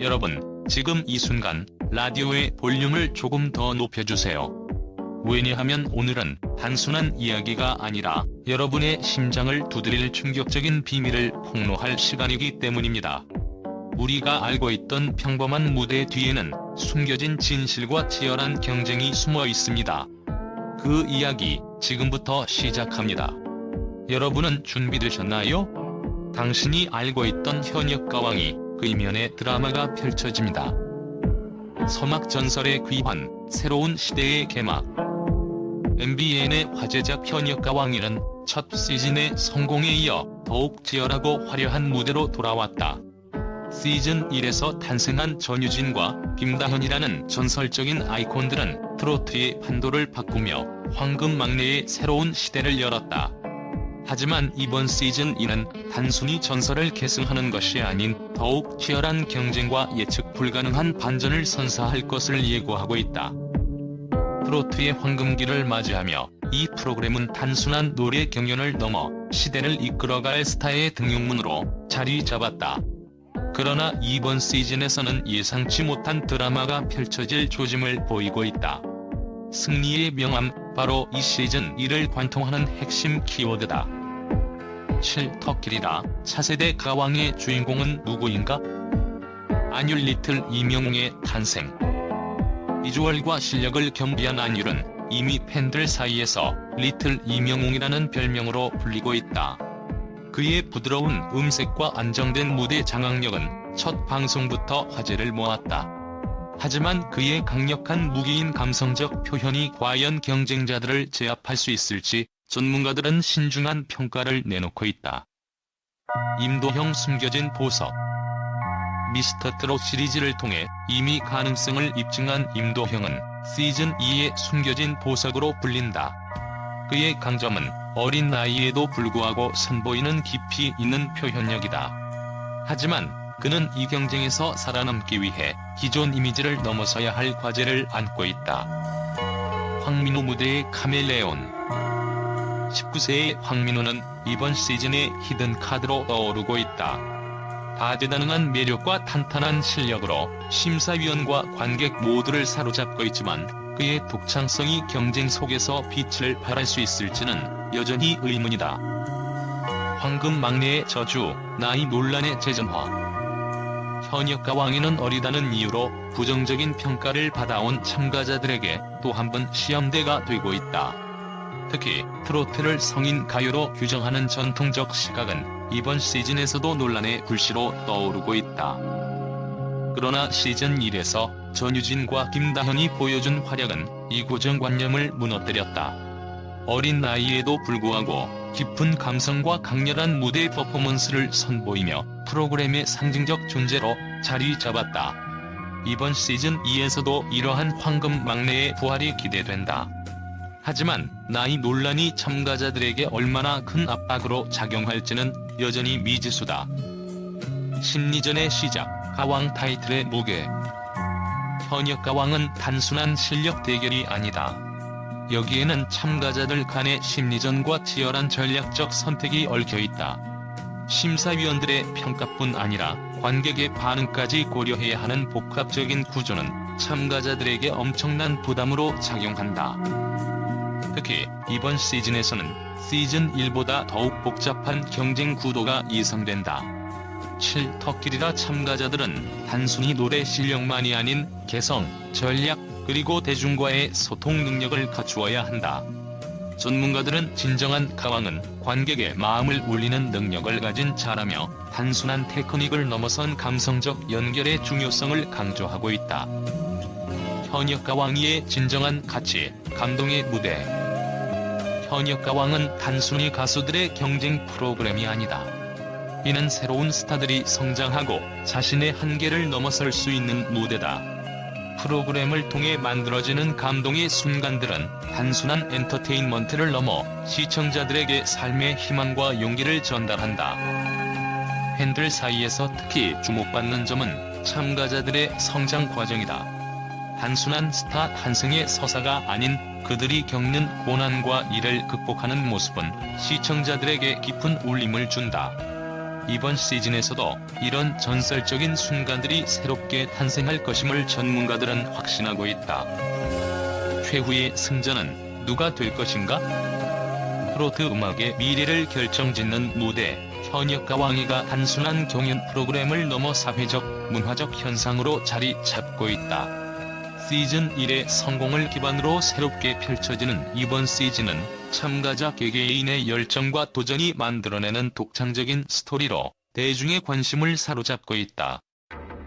여러분, 지금 이 순간 라디오의 볼륨을 조금 더 높여주세요. 왜냐하면 오늘은 단순한 이야기가 아니라 여러분의 심장을 두드릴 충격적인 비밀을 폭로할 시간이기 때문입니다. 우리가 알고 있던 평범한 무대 뒤에는 숨겨진 진실과 치열한 경쟁이 숨어 있습니다. 그 이야기 지금부터 시작합니다. 여러분은 준비되셨나요? 당신이 알고 있던 현역 가왕이 그 이면에 드라마가 펼쳐집니다. 서막 전설의 귀환, 새로운 시대의 개막. MBN의 화제작 현역 가 왕이는 첫 시즌의 성공에 이어 더욱 치열하고 화려한 무대로 돌아왔다. 시즌 1에서 탄생한 전유진과 김다현이라는 전설적인 아이콘들은 트로트의 판도를 바꾸며 황금 막내의 새로운 시대를 열었다. 하지만 이번 시즌 2는 단순히 전설을 계승하는 것이 아닌 더욱 치열한 경쟁과 예측 불가능한 반전을 선사할 것을 예고하고 있다. 트로트의 황금기를 맞이하며 이 프로그램은 단순한 노래 경연을 넘어 시대를 이끌어갈 스타의 등용문으로 자리 잡았다. 그러나 이번 시즌에서는 예상치 못한 드라마가 펼쳐질 조짐을 보이고 있다. 승리의 명암, 바로 이 시즌 1을 관통하는 핵심 키워드다. 7. 터킬이라 차세대 가왕의 주인공은 누구인가? 안율 리틀 이명웅의 탄생 비주얼과 실력을 겸비한 안율은 이미 팬들 사이에서 리틀 이명웅이라는 별명으로 불리고 있다. 그의 부드러운 음색과 안정된 무대 장악력은 첫 방송부터 화제를 모았다. 하지만 그의 강력한 무기인 감성적 표현이 과연 경쟁자들을 제압할 수 있을지 전문가들은 신중한 평가를 내놓고 있다. 임도형 숨겨진 보석 미스터 트롯 시리즈를 통해 이미 가능성을 입증한 임도형은 시즌 2의 숨겨진 보석으로 불린다. 그의 강점은 어린 나이에도 불구하고 선보이는 깊이 있는 표현력이다. 하지만 그는 이 경쟁에서 살아남기 위해 기존 이미지를 넘어서야 할 과제를 안고 있다. 황민호 무대의 카멜레온 19세의 황민호는 이번 시즌의 히든 카드로 떠오르고 있다. 다재다능한 매력과 탄탄한 실력으로 심사위원과 관객 모두를 사로잡고 있지만 그의 독창성이 경쟁 속에서 빛을 발할 수 있을지는 여전히 의문이다. 황금 막내의 저주, 나이 논란의 재전화. 현역 가왕이는 어리다는 이유로 부정적인 평가를 받아온 참가자들에게 또 한 번 시험대가 되고 있다. 특히 트로트를 성인 가요로 규정하는 전통적 시각은 이번 시즌에서도 논란의 불씨로 떠오르고 있다. 그러나 시즌 1에서 전유진과 김다현이 보여준 활약은 이 고정관념을 무너뜨렸다. 어린 나이에도 불구하고 깊은 감성과 강렬한 무대 퍼포먼스를 선보이며 프로그램의 상징적 존재로 자리 잡았다. 이번 시즌 2에서도 이러한 황금 막내의 부활이 기대된다. 하지만 나이 논란이 참가자들에게 얼마나 큰 압박으로 작용할지는 여전히 미지수다. 심리전의 시작, 가왕 타이틀의 무게. 현역 가왕은 단순한 실력 대결이 아니다. 여기에는 참가자들 간의 심리전과 치열한 전략적 선택이 얽혀있다. 심사위원들의 평가뿐 아니라 관객의 반응까지 고려해야 하는 복합적인 구조는 참가자들에게 엄청난 부담으로 작용한다. 특히 이번 시즌에서는 시즌 1보다 더욱 복잡한 경쟁 구도가 예상된다. 7. 터키리라 참가자들은 단순히 노래 실력만이 아닌 개성, 전략, 그리고 대중과의 소통 능력을 갖추어야 한다. 전문가들은 진정한 가왕은 관객의 마음을 울리는 능력을 가진 자라며 단순한 테크닉을 넘어선 감성적 연결의 중요성을 강조하고 있다. 현역 가왕이의 진정한 가치, 감동의 무대. 현역 가왕은 단순히 가수들의 경쟁 프로그램이 아니다. 이는 새로운 스타들이 성장하고 자신의 한계를 넘어설 수 있는 무대다. 프로그램을 통해 만들어지는 감동의 순간들은 단순한 엔터테인먼트를 넘어 시청자들에게 삶의 희망과 용기를 전달한다. 팬들 사이에서 특히 주목받는 점은 참가자들의 성장 과정이다. 단순한 스타 탄생의 서사가 아닌 그들이 겪는 고난과 이를 극복하는 모습은 시청자들에게 깊은 울림을 준다. 이번 시즌에서도 이런 전설적인 순간들이 새롭게 탄생할 것임을 전문가들은 확신하고 있다. 최후의 승자는 누가 될 것인가? 트로트 음악의 미래를 결정짓는 무대, 현역과 왕이가 단순한 경연 프로그램을 넘어 사회적, 문화적 현상으로 자리 잡고 있다. 시즌 1의 성공을 기반으로 새롭게 펼쳐지는 이번 시즌은 참가자 개개인의 열정과 도전이 만들어내는 독창적인 스토리로 대중의 관심을 사로잡고 있다.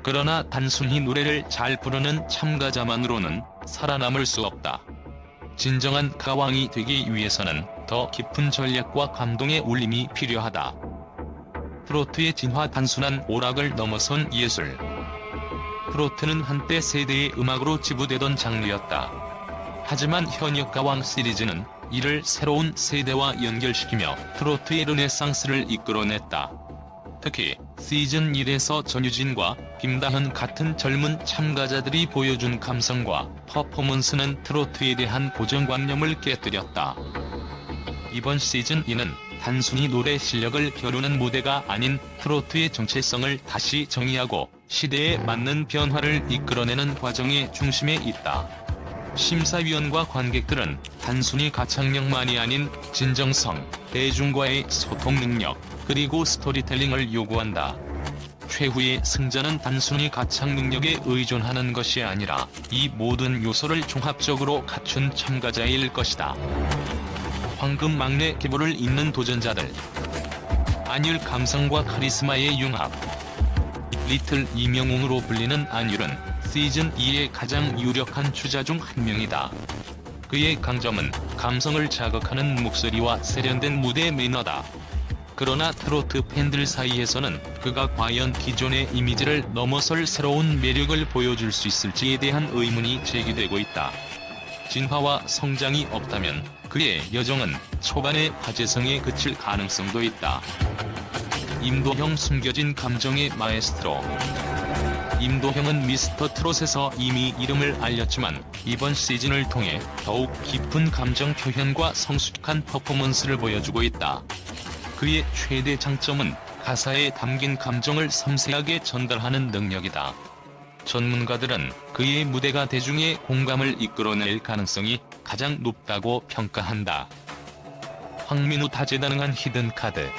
그러나 단순히 노래를 잘 부르는 참가자만으로는 살아남을 수 없다. 진정한 가왕이 되기 위해서는 더 깊은 전략과 감동의 울림이 필요하다. 트로트의 진화 단순한 오락을 넘어선 예술. 트로트는 한때 세대의 음악으로 지부되던 장르였다. 하지만 현역 가왕 시리즈는 이를 새로운 세대와 연결시키며 트로트의 르네상스를 이끌어냈다. 특히 시즌 1에서 전유진과 김다현 같은 젊은 참가자들이 보여준 감성과 퍼포먼스는 트로트에 대한 고정관념을 깨뜨렸다. 이번 시즌 2는 단순히 노래 실력을 겨루는 무대가 아닌 트로트의 정체성을 다시 정의하고 시대에 맞는 변화를 이끌어내는 과정의 중심에 있다. 심사위원과 관객들은 단순히 가창력만이 아닌 진정성, 대중과의 소통 능력, 그리고 스토리텔링을 요구한다. 최후의 승자는 단순히 가창 능력에 의존하는 것이 아니라 이 모든 요소를 종합적으로 갖춘 참가자일 것이다. 황금 막내 기보를 잇는 도전자들. 안율 감성과 카리스마의 융합. 리틀 이명웅으로 불리는 안율은 시즌 2의 가장 유력한 주자 중 한 명이다. 그의 강점은 감성을 자극하는 목소리와 세련된 무대 매너다. 그러나 트로트 팬들 사이에서는 그가 과연 기존의 이미지를 넘어설 새로운 매력을 보여줄 수 있을지에 대한 의문이 제기되고 있다. 진화와 성장이 없다면 그의 여정은 초반의 화제성에 그칠 가능성도 있다. 임도형 숨겨진 감정의 마에스트로 임도형은 미스터 트롯에서 이미 이름을 알렸지만 이번 시즌을 통해 더욱 깊은 감정 표현과 성숙한 퍼포먼스를 보여주고 있다. 그의 최대 장점은 가사에 담긴 감정을 섬세하게 전달하는 능력이다. 전문가들은 그의 무대가 대중의 공감을 이끌어낼 가능성이 가장 높다고 평가한다. 황민우 다재다능한 히든카드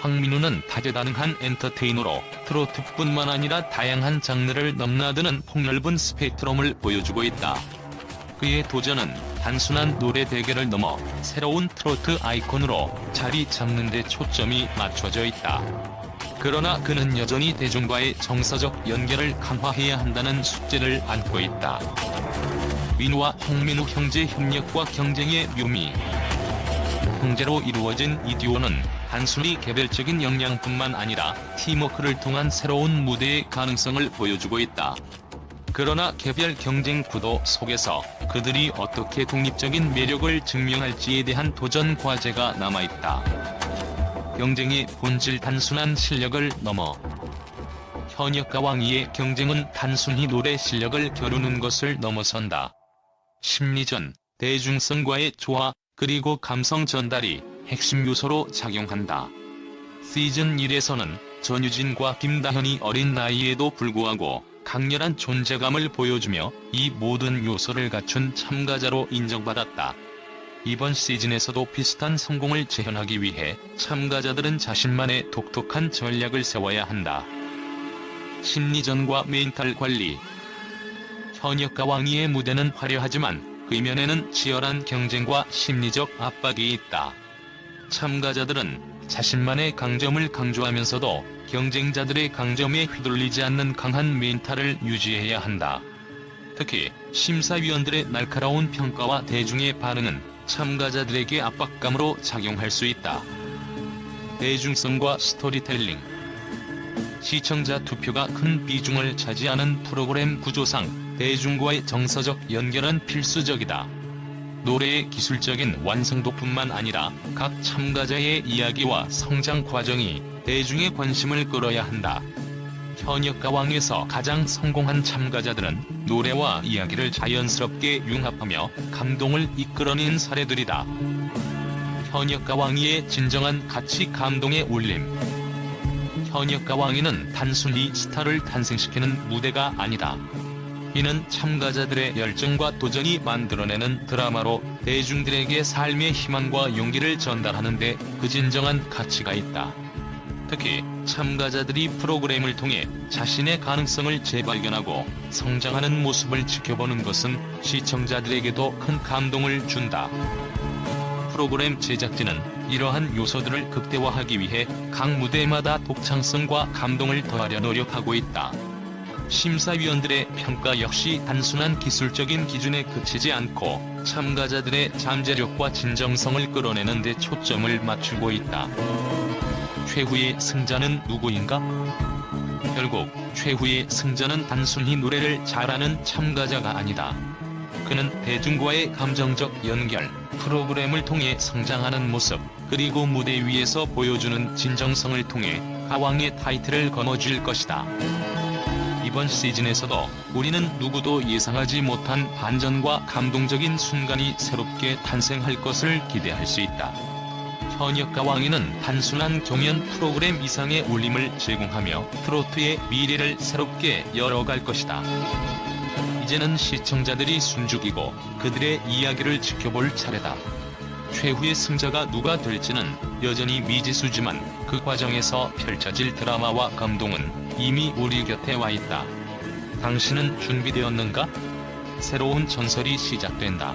황민우는 다재다능한 엔터테이너로 트로트뿐만 아니라 다양한 장르를 넘나드는 폭넓은 스펙트럼을 보여주고 있다. 그의 도전은 단순한 노래 대결을 넘어 새로운 트로트 아이콘으로 자리 잡는 데 초점이 맞춰져 있다. 그러나 그는 여전히 대중과의 정서적 연결을 강화해야 한다는 숙제를 안고 있다. 민우와 홍민우 형제 협력과 경쟁의 묘미 형제로 이루어진 이 듀오는 단순히 개별적인 역량뿐만 아니라 팀워크를 통한 새로운 무대의 가능성을 보여주고 있다. 그러나 개별 경쟁 구도 속에서 그들이 어떻게 독립적인 매력을 증명할지에 대한 도전 과제가 남아있다. 경쟁의 본질 단순한 실력을 넘어 현역과 왕위의 경쟁은 단순히 노래 실력을 겨루는 것을 넘어선다. 심리전, 대중성과의 조화, 그리고 감성 전달이 핵심 요소로 작용한다. 시즌 1에서는 전유진과 김다현이 어린 나이에도 불구하고 강렬한 존재감을 보여주며 이 모든 요소를 갖춘 참가자로 인정받았다. 이번 시즌에서도 비슷한 성공을 재현하기 위해 참가자들은 자신만의 독특한 전략을 세워야 한다. 심리전과 멘탈 관리 현역과 왕위의 무대는 화려하지만 그 이면에는 치열한 경쟁과 심리적 압박이 있다. 참가자들은 자신만의 강점을 강조하면서도 경쟁자들의 강점에 휘둘리지 않는 강한 멘탈을 유지해야 한다. 특히 심사위원들의 날카로운 평가와 대중의 반응은 참가자들에게 압박감으로 작용할 수 있다. 대중성과 스토리텔링 시청자 투표가 큰 비중을 차지하는 프로그램 구조상 대중과의 정서적 연결은 필수적이다. 노래의 기술적인 완성도뿐만 아니라 각 참가자의 이야기와 성장 과정이 대중의 관심을 끌어야 한다. 현역과 왕에서 가장 성공한 참가자들은 노래와 이야기를 자연스럽게 융합하며 감동을 이끌어낸 사례들이다. 현역과 왕위의 진정한 가치 감동의 울림. 현역과 왕위는 단순히 스타를 탄생시키는 무대가 아니다. 이는 참가자들의 열정과 도전이 만들어내는 드라마로 대중들에게 삶의 희망과 용기를 전달하는데 그 진정한 가치가 있다. 특히 참가자들이 프로그램을 통해 자신의 가능성을 재발견하고 성장하는 모습을 지켜보는 것은 시청자들에게도 큰 감동을 준다. 프로그램 제작진은 이러한 요소들을 극대화하기 위해 각 무대마다 독창성과 감동을 더하려 노력하고 있다. 심사위원들의 평가 역시 단순한 기술적인 기준에 그치지 않고 참가자들의 잠재력과 진정성을 끌어내는 데 초점을 맞추고 있다. 최후의 승자는 누구인가? 결국 최후의 승자는 단순히 노래를 잘하는 참가자가 아니다. 그는 대중과의 감정적 연결, 프로그램을 통해 성장하는 모습, 그리고 무대 위에서 보여주는 진정성을 통해 가왕의 타이틀을 거머쥘 것이다. 이번 시즌에서도 우리는 누구도 예상하지 못한 반전과 감동적인 순간이 새롭게 탄생할 것을 기대할 수 있다. 현역과 왕위는 단순한 경연 프로그램 이상의 울림을 제공하며 트로트의 미래를 새롭게 열어갈 것이다. 이제는 시청자들이 숨죽이고 그들의 이야기를 지켜볼 차례다. 최후의 승자가 누가 될지는 여전히 미지수지만 그 과정에서 펼쳐질 드라마와 감동은 이미 우리 곁에 와 있다. 당신은 준비되었는가? 새로운 전설이 시작된다.